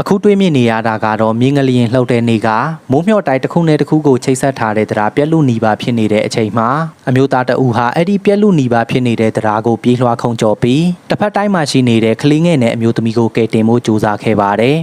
အခုတွေးမြင်နေရတာကတော့မြင်းငလျင်လှုပ်တဲ့နေ့ကမိုးမျှော့တိုက်တစ်ခုနဲ့တစ်ခုကိုချိတ်ဆက်ထားတဲ့တရားပြက်လူနီပါဖြစ်နေတဲ့အချိန်မှာအမျိုးသားတအူဟာအဲ့ဒီပြက်လူနီပါဖြစ်နေတဲ့တရားကိုပြေးလွှားခုံကျော်ပြီးတစ်ဖက်တိုင်းမှာရှိနေတဲ့ကလေးငယ်နဲ့အမျိုးသမီးကိုကယ်တင်ဖို့ကြိုးစားခဲ့ပါတယ်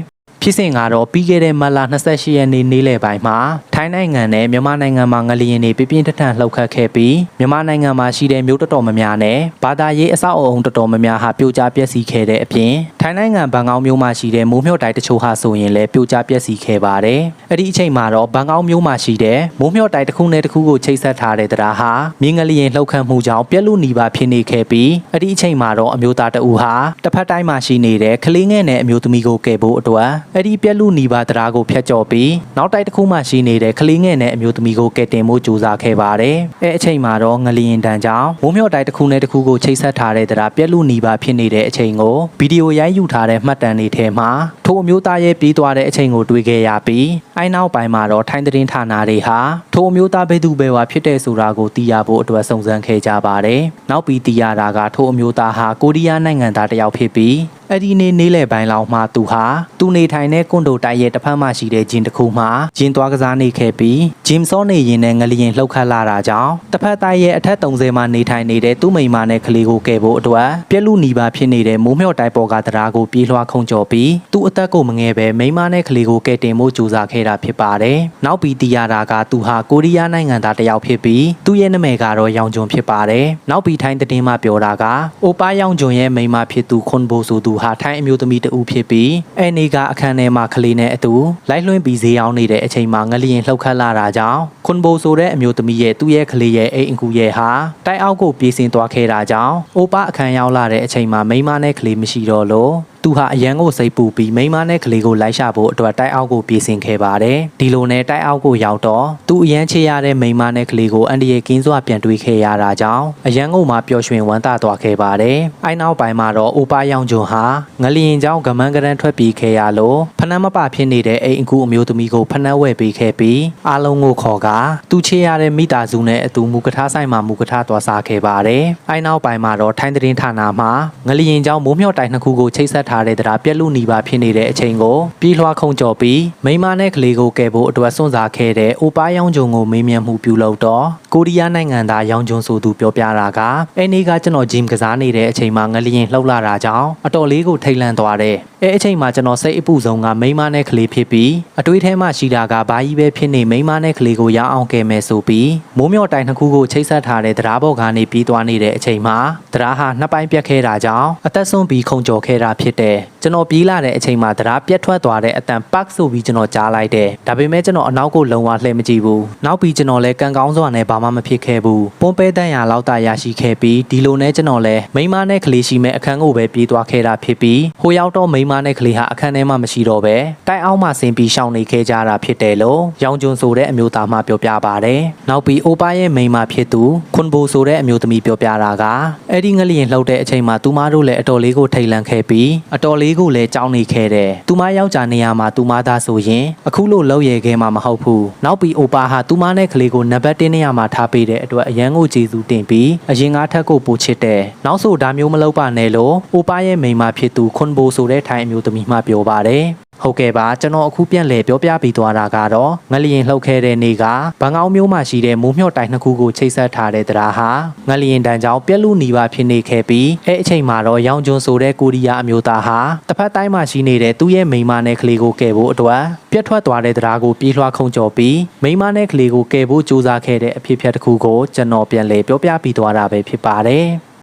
ဖြစ်စဉ်ကတော့ပြီးခဲ့တဲ့မတ်လ28ရက်နေ့နေ့လယ်ပိုင်းမှာထိုင်းနိုင်ငံနဲ့မြန်မာနိုင်ငံမှာငလျင်တွေပြပြင်းထန်ထန်လှုပ်ခတ်ခဲ့ပြီးမြန်မာနိုင်ငံမှာရှိတဲ့မြို့တော်တော်များများနဲ့ဘာသာရေးအဆောက်အအုံတော်တော်များများဟာပြိုကျပျက်စီးခဲ့တဲ့အပြင်ထိုင်းနိုင်ငံဘန်ကောက်မြို့မှာရှိတဲ့မိုးမြှော့တိုက်တချို့ဟာဆိုရင်လည်းပြိုကျပျက်စီးခဲ့ပါတယ်။အဲ့ဒီအချိန်မှာတော့ဘန်ကောက်မြို့မှာရှိတဲ့မိုးမြှော့တိုက်တစ်ခုနဲ့တစ်ခုကိုချိတ်ဆက်ထားတဲ့တရားဟာမြင်းငလျင်လှုပ်ခတ်မှုကြောင့်ပြက်လူနီပါဖြစ်နေခဲ့ပြီးအဲ့ဒီအချိန်မှာတော့အမျိုးသားတအူဟာတစ်ဖက်တိုင်းမှာရှိနေတဲ့ကလေးငယ်နဲ့အမျိုးသမီးကိုကယ်ဖို့အတွက်အဲ့ဒီပြက်လူနီပါတရားကိုဖျက်ကျော်ပြီးနောက်တိုက်တစ်ခုမှရှိနေတဲ့ကလေးငယ်နဲ့အမျိုးသမီးကိုကယ်တင်ဖို့ကြိုးစားခဲ့ပါတယ်။အဲအချိန်မှာတော့ငလျင်တန်ကြောင့်မိုးမြှော့တိုက်တစ်ခုနဲ့တစ်ခုကိုချိတ်ဆက်ထားတဲ့တရားပြက်လူနီပါဖြစ်နေတဲ့အချိန်ကိုဗီဒီယိုရိုက်ယူထားတဲ့မှတ်တမ်းတွေထဲမှာထိုအမျိုးသားရဲ့ပြီးသွားတဲ့အချိန်ကိုတွေ့ခဲ့ရပြီးအိုင်နောက်ပိုင်းမှာတော့ထိုင်းသတင်းဌာနတွေဟာထိုအမျိုးသားဘယ်သူဘယ်ဝါဖြစ်တဲ့ဆိုတာကိုသိရဖို့အတွက်စုံစမ်းခဲ့ကြပါတယ်။နောက်ပြီးသိရတာကထိုအမျိုးသားဟာကိုရီးယားနိုင်ငံသားတစ်ယောက်ဖြစ်ပြီးအဲ့ဒီနေ့နေ့လယ်ပိုင်းလောက်မှသူဟာသူနေထိုင်တဲ့ကွန်ဒိုတိုက်ရဲ့တစ်ဖက်မှရှိတဲ့ဂျင်းတစ်ခုမှာဂျင်းသွားကစားနေခဲ့ပြီးဂျင်းစောနေရင်နဲ့ငလျင်လှုပ်ခတ်လာတာကြောင့်တစ်ဖက်တိုက်ရဲ့အထက်30မှာနေထိုင်နေတဲ့သူ့မိန်းမနဲ့ကလေးကိုကယ်ဖို့အတွက်ပြက်လူနီပါဖြစ်နေတဲ့မိုးမျှော့တိုက်ပေါ်ကတရားကိုပြေးလွှားခုံကျော်ပြီးသူ့အသက်ကိုမငယ်ပဲမိန်းမနဲ့ကလေးကိုကယ်တင်ဖို့ကြိုးစားခဲ့တာဖြစ်ပါတယ်။နောက်ပြီးသိရတာကသူဟာကိုရီးယားနိုင်ငံသားတစ်ယောက်ဖြစ်ပြီးသူ့ရဲ့နာမည်ကတော့ရောင်ဂျွန်ဖြစ်ပါတယ်။နောက်ပြီးထိုင်းသတင်းမှပြောတာကအိုပါရောင်ဂျွန်ရဲ့မိန်းမဖြစ်သူခွန်ဘိုဆိုသူဟာထိုင်းအမျိုးသမီးတဦးဖြစ်ပြီးအဲနေကအခန်းထဲမှာကလေးနဲ့အတူလိုက်လွှင့်ပြီးဈေးအောင်နေတဲ့အချိန်မှာငလျင်လှုပ်ခတ်လာတာကြောင့်ခွန်ဘိုဆိုတဲ့အမျိုးသမီးရဲ့သူ့ရဲ့ကလေးရဲ့အိမ်အကူရဲ့ဟာတိုက်အောက်ကိုပြေးဆင်းသွားခဲ့တာကြောင့်အိုပါအခန်းရောက်လာတဲ့အချိန်မှာမိန်းမနဲ့ကလေးမရှိတော့လို့ သူဟာအရန်ကိုစိတ်ပူပြီးမိန်းမနဲ့ကလေးကိုလိုက်ရှာဖို့အတွက်တိုက်အောက်ကိုပြေးဆင်ခဲ့ပါတယ်။ဒီလိုနဲ့တိုက်အောက်ကိုရောက်တော့သူအရန်ချေရတဲ့မိန်းမနဲ့ကလေးကိုအန်ဒီရဲ့ကင်းစွာပြန်တွေ့ခဲ့ရတာကြောင့်အရန်ကိုမှပျော်ရွှင်ဝမ်းသာသွားခဲ့ပါတယ်။အိုင်နောက်ပိုင်းမှာတော့အိုပါရောင်ဂျွန်ဟာငလျင်ကြောင့်ဂမန်းကရန်ထွက်ပြေးခဲ့ရလို့ဖနက်မပဖြစ်နေတဲ့အိမ်အကူအမျိုးသမီးကိုဖနက်ဝဲပေးခဲ့ပြီးအားလုံးကိုခေါ်ကသူချေရတဲ့မိသားစုနဲ့အတူမူကထားဆိုင်မှာမူကထားသွားစားခဲ့ပါတယ်။အိုင်နောက်ပိုင်းမှာတော့ထိုင်းသတင်းဌာနမှာငလျင်ကြောင့်မိုးမျှော့တိုင်နှစ်ခုကိုချိတ်ဆက်ထားတဲ့တရားပြက်လူနီပါဖြစ်နေတဲ့အချိန်ကိုပြေးလွှားခုံကျော်ပြီးမိန်းမနဲ့ကလေးကိုကယ်ဖို့အတွက်စွန့်စားခဲ့တဲ့အိုပါရောင်ဂျုံကိုမေးမြန်းမှုပြုလုပ်တော့ ကိုရီးယားနိုင်ငံသားရောင်ဂျုံဆိုသူပြောပြတာကအဲနေ့ကကျွန်တော်ဂျင်ကစားနေတဲ့အချိန်မှာငလျင်လှုပ်လာတာကြောင့်အတော်လေးကိုထိတ်လန့်သွားတယ်အဲအချိန်မှာကျွန်တော်စိတ်အပူဆုံးကမိန်းမနဲ့ကလေးဖြစ်ပြီးအတွေးထဲမှာရှိတာကဘာကြီးပဲဖြစ်နေမိန်းမနဲ့ကလေးကိုရအောင်ကယ်မယ်ဆိုပြီးမိုးမျှော့တိုင်နှစ်ခုကိုချိတ်ဆက်ထားတဲ့တရားဘော်ကနေပြီးသွားနေတဲ့အချိန်မှာတရားဟာနှစ်ပိုင်းပြတ်ခဲ့တာကြောင့်အသက်ဆုံးပြီးခုန်ကျော်ခဲ့တာဖြစ်တယ်ကျွန်တော်ပြေးလာတဲ့အချိန်မှာတရားပြတ်ထွက်သွားတဲ့အတန်ပတ်ဆိုပြီးကျွန်တော်ကြားလိုက်တယ်ဒါပေမဲ့ကျွန်တော်အနောက်ကိုလုံဝလှည့်မကြည့်ဘူးနောက်ပြီးကျွန်တော်လည်းကံကောင်းစွာနဲ့ဘာမှမဖြစ်ခဲ့ဘူးပွန်ပဲတန်ရလောက်တာရရှိခဲ့ပြီးဒီလိုနဲ့ကျွန်တော်လည်းမိန်းမနဲ့ကလေးရှိမဲ့အခန်းကိုပဲပြေးသွားခဲ့တာဖြစ်ပြီးဟိုရောက်တော့မိန်းမနဲ့ကလေးဟာအခန်းထဲမှာမရှိတော့ပဲတိုက်အောက်မှာဆင်းပြီးရှောင်နေခဲ့ကြတာဖြစ်တယ်လို့ရောင်ကျွန်းဆိုတဲ့အမျိုးသားမှပြောပြပါတယ်နောက်ပြီးအိုပါရဲ့မိန်းမဖြစ်သူခွန်ဘိုဆိုတဲ့အမျိုးသမီးပြောပြတာကအဲ့ဒီငလျင်လှုပ်တဲ့အချိန်မှာသူမတို့လည်းအတော်လေးကိုထိတ်လန့်ခဲ့ပြီးအတော်လေးကိုလည်းကြောင်းနေခဲ့တယ်သူမယောက်ျားနေရာမှာသူမသားဆိုရင်အခုလိုလှုပ်ရဲခဲ့မှာမဟုတ်ဘူးနောက်ပြီးအိုပါဟာသူမနဲ့ကလေးကိုနံပါတ်1နေရာမှာထားပေးတဲ့အတွက်အရန်ကိုကျေးဇူးတင်ပြီးအရင်ကထက်ကိုပိုချစ်တယ်နောက်ဆိုဒါမျိုးမလုပ်ပါနဲ့လို့အိုပါရဲ့မိန်းမဖြစ်သူခွန်ဘိုဆိုတဲ့ထိုင်းအမျိုးသမီးမှပြောပါတယ် ဟုတ်ကဲ့ပါကျွန်တော်အခုပြန်လဲပြောပြပြီးသွားတာကတော့ငလျင်လှုပ်ခဲ့တဲ့နေ့ကဘန်ကောက်မြို့မှာရှိတဲ့မိုးမျှော့တိုင်နှစ်ခုကိုချိတ်ဆက်ထားတဲ့တရားဟာငလျင်တန်ကြောင့်ပြက်လူနီပါဖြစ်နေခဲ့ပြီးအဲအချိန်မှာတော့ရောင်ကျွန်းဆိုတဲ့ကိုရီးယားအမျိုးသားဟာတစ်ဖက်တိုင်းမှာရှိနေတဲ့သူ့ရဲ့မိန်းမနဲ့ကလေးကိုကယ်ဖို့အတွက်ပြက်ထွက်သွားတဲ့တရားကိုပြေးလွှားခုံကျော်ပြီးမိန်းမနဲ့ကလေးကိုကယ်ဖို့ကြိုးစားခဲ့တဲ့အဖြစ်အပျက်တစ်ခုကိုကျွန်တော်ပြန်လဲပြောပြပြီးသွားတာပဲဖြစ်ပါတယ်